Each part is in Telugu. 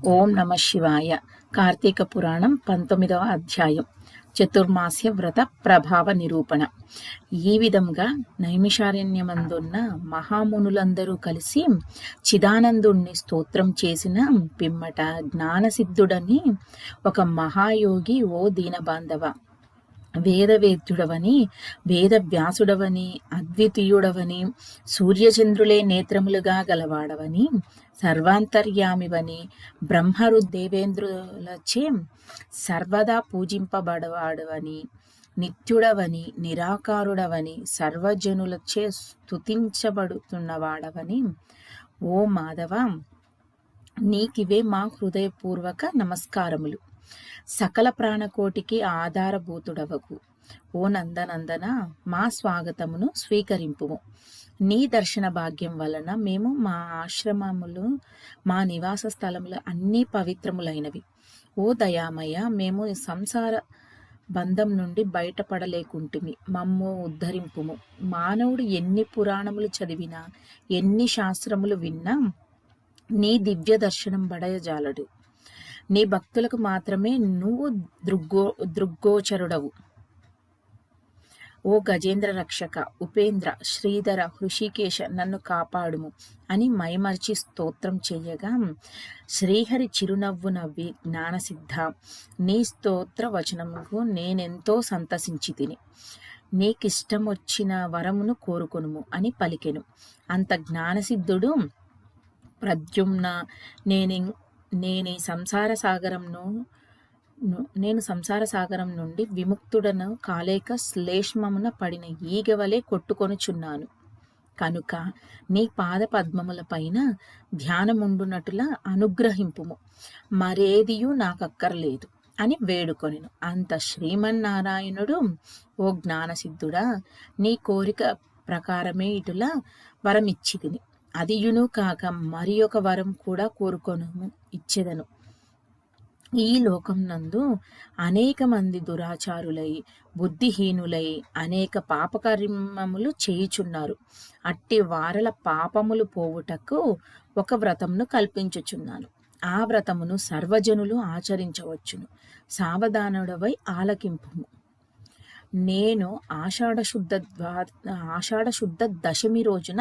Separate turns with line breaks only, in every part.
ఓం నమ శివాయ. కార్తీక పురాణం పంతొమ్మిదవ అధ్యాయం. చతుర్మాస్య వ్రత ప్రభావ నిరూపణ. ఈ విధంగా నైమిషారణ్యమందున్న మహామునులందరూ కలిసి చిదానందుణ్ణి స్తోత్రం చేసిన పిమ్మట జ్ఞానసిద్ధుడని ఒక మహాయోగి ఓ దీనబాంధవ వేదవేద్యుడవని వేదవ్యాసుడవని అద్వితీయుడవని సూర్యచంద్రులే నేత్రములుగా గలవాడవని సర్వాంతర్యామివని బ్రహ్మరు దేవేంద్రులచే సర్వదా పూజింపబడవాడవని నిత్యుడవని నిరాకారుడవని సర్వజనులచే స్తుతించబడుతున్నవాడవని. ఓ మాధవ నీకివే మా హృదయపూర్వక నమస్కారములు. సకల ప్రాణకోటికి ఆధారభూతుడవకు. ఓ నందనందన మా స్వాగతమును స్వీకరింపుము. నీ దర్శన భాగ్యం వలన మేము మా ఆశ్రమములు మా నివాస స్థలములు అన్నీ పవిత్రములైనవి. ఓ దయామయ మేము సంసార బంధం నుండి బయటపడలేకుంటిమి. మమ్ము ఉద్ధరింపుము. మానవుడు ఎన్ని పురాణములు చదివినా ఎన్ని శాస్త్రములు విన్నా నీ దివ్య దర్శనం బడయజాలడు. నీ భక్తులకు మాత్రమే నువ్వు దృగ్గో దృగ్గోచరుడవు. ఓ గజేంద్ర రక్షక ఉపేంద్ర శ్రీధర హృషికేశ నన్ను కాపాడుము అని మైమర్చి స్తోత్రం చేయగా శ్రీహరి చిరునవ్వు నవ్వి జ్ఞానసిద్ధ నీ స్తోత్ర వచనముకు నేనెంతో సంతసించి తిని నీకిష్టం వచ్చిన వరమును కోరుకొనుము అని పలికెను. అంత జ్ఞానసిద్ధుడు ప్రద్యుమ్న నేను నేను సంసార సాగరంను నేను సంసార సాగరం నుండి విముక్తుడను కాలేక శ్లేష్మమున పడిన ఈగవలే కొట్టుకొనుచున్నాను. కనుక నీ పాద పద్మములపైన ధ్యానముండునటులా అనుగ్రహింపుము. మరేదియు నాకక్కర్లేదు అని వేడుకొనిను. అంత శ్రీమన్నారాయణుడు ఓ జ్ఞానసిద్ధుడా నీ కోరిక ప్రకారమే ఇటులా అది అదియును కాక మరి ఒక వరం కూడా కోరుకొను ఇచ్చేదను. ఈ లోకం నందు అనేక మంది దురాచారులై బుద్ధిహీనులై అనేక పాపకర్మములు చేయుచున్నారు. అట్టి వారల పాపములు పోవుటకు ఒక వ్రతమును కల్పించుచున్నాను. ఆ వ్రతమును సర్వజనులు ఆచరించవచ్చును. సావధానుడవై ఆలకింపు నేను ఆషాఢ శుద్ధ ద్వా ఆషాఢ శుద్ధ దశమి రోజున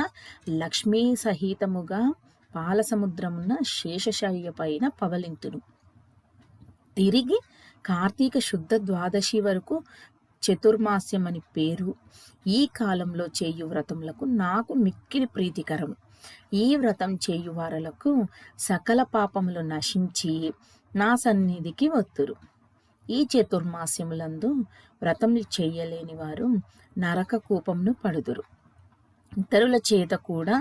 లక్ష్మీ సహితముగా పాలసముద్రమున్న శేషశయ్య పైన పవలింతును. తిరిగి కార్తీక శుద్ధ ద్వాదశి వరకు చతుర్మాస్యం అని పేరు. ఈ కాలంలో చేయు వ్రతములకు నాకు మిక్కిలి ప్రీతికరం ఈ వ్రతం చేయు వారలకు సకల పాపములు నశించి నా సన్నిధికి వత్తురు. ఈ చతుర్మాస్యములందు వ్రతములు చేయలేని వారు నరక కూపంను పడుదురు. ఇతరుల చేత కూడా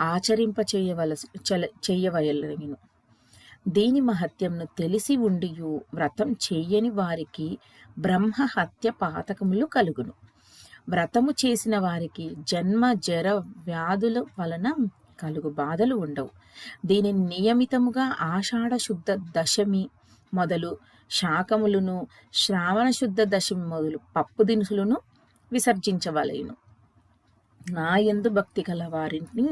ఆచరింప చేయవలసి చేయవలగిను దీని మహత్యంను తెలిసి ఉండియు వ్రతం చేయని వారికి బ్రహ్మ హత్య పాతకములు కలుగును. వ్రతము చేసిన వారికి జన్మ జర వ్యాధుల వలన కలుగు బాధలు ఉండవు. దీనిని నియమితముగా ఆషాఢ శుద్ధ దశమి మొదలు శాకములను శ్రావణ శుద్ధ దశమి మొదలు పప్పు దినుసులను విసర్జించవలయును నా ఎందు భక్తి గల వారిని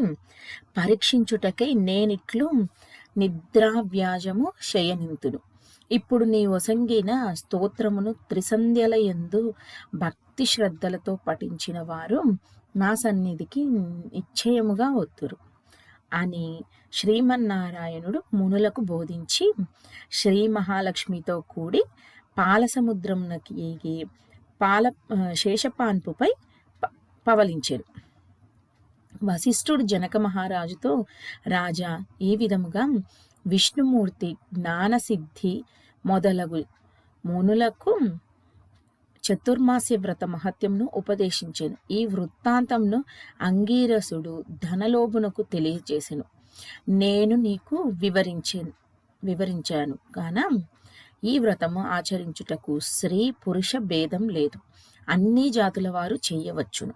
పరీక్షించుటకై నేనిట్లు నిద్రావ్యాజము శయనింతును. ఇప్పుడు నీ ఒసంగిన స్తోత్రమును త్రిసంధ్యల ఎందు భక్తి శ్రద్ధలతో పఠించిన వారు నా సన్నిధికి నిశ్చయముగా వద్దురు అని శ్రీమన్నారాయణుడు మునులకు బోధించి శ్రీ మహాలక్ష్మితో కూడి పాలసముద్రంనకి ఎగి పాల శేషపాన్పుపై పవలించారు వశిష్ఠుడు జనక మహారాజుతో రాజా ఈ విధముగా విష్ణుమూర్తి జ్ఞానసిద్ధి మొదలగు. మునులకు చతుర్మాస్య వ్రత మహత్యంను ఉపదేశించాను. ఈ వృత్తాంతంను అంగీరసుడు ధనలోభునకు తెలియజేశాను నేను నీకు వివరించాను వివరించాను. కాన ఈ వ్రతము ఆచరించుటకు స్త్రీ పురుష భేదం లేదు. అన్ని జాతుల వారు చేయవచ్చును.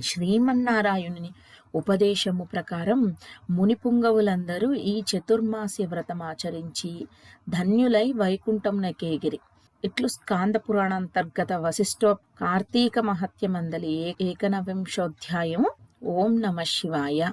శ్రీమన్నారాయణుని ఉపదేశము ప్రకారం మునిపుంగవులందరూ ఈ చతుర్మాస్య వ్రతం ఆచరించి ధన్యులై వైకుంఠంనకేగిరి. ఇట్లు స్కాంద పురాణాంతర్గత వశిష్ఠ కార్తీక మహత్యమందలి ఏకనవింశోధ్యాయము. ఓం నమ శివాయ.